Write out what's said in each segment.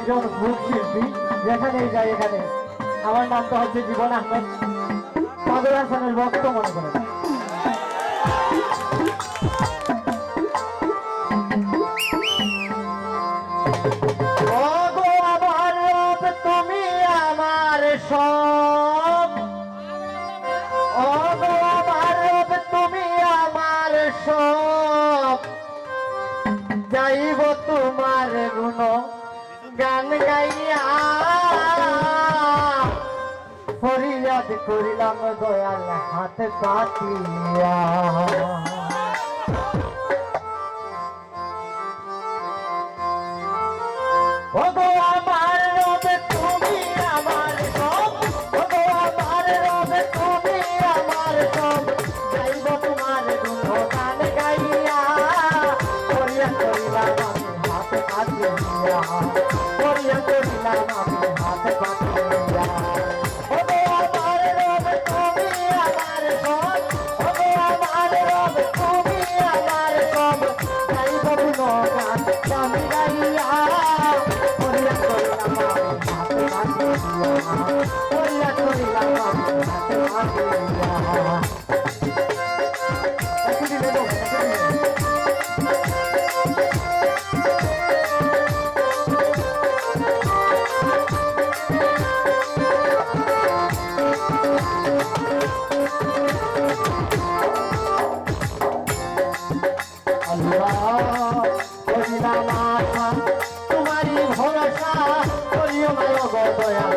একজন ভূত শিল্পী যেখানেই যাই এখানে। আমার নাম তো হচ্ছে জীবন আহমেদ। কাদের হাসানের ভক্ত মনে করেন তুমি তোমার গুণ গান গাইয়া ফরিয়াদ করিলাম দয়াল হাত পাতিয়া ভগ তোমারই ভরসা করিও মায় গদয়া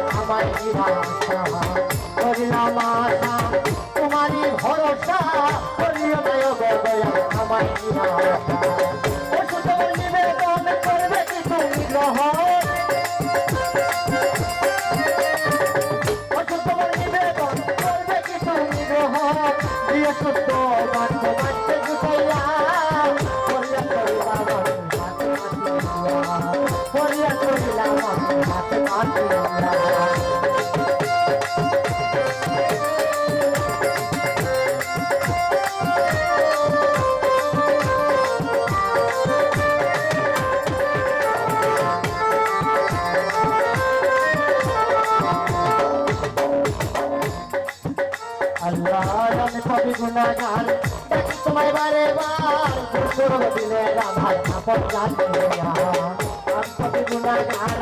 আমার আল্লাহ আমি কবি গুণাগান দেখি তোমায় বারে বার দিনে আমার আপন গান আমি কবি গুণাগান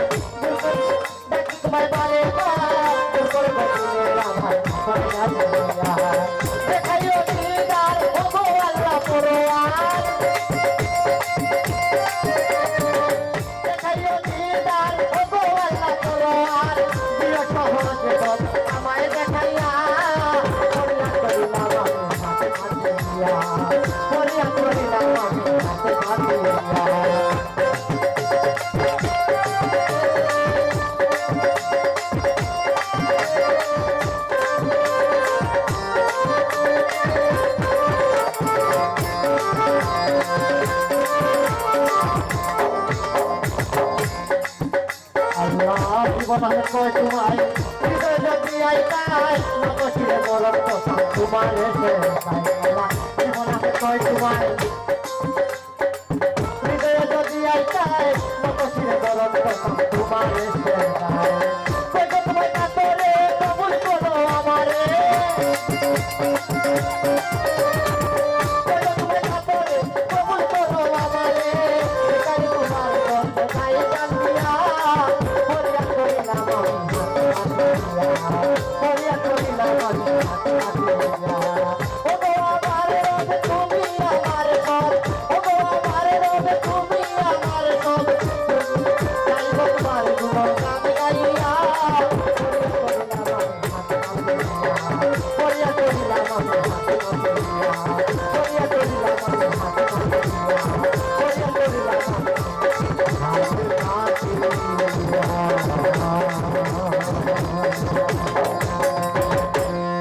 প্রধান কয় তোমায় হৃদয় যদি আইতাই নগছিরে বলন তোমার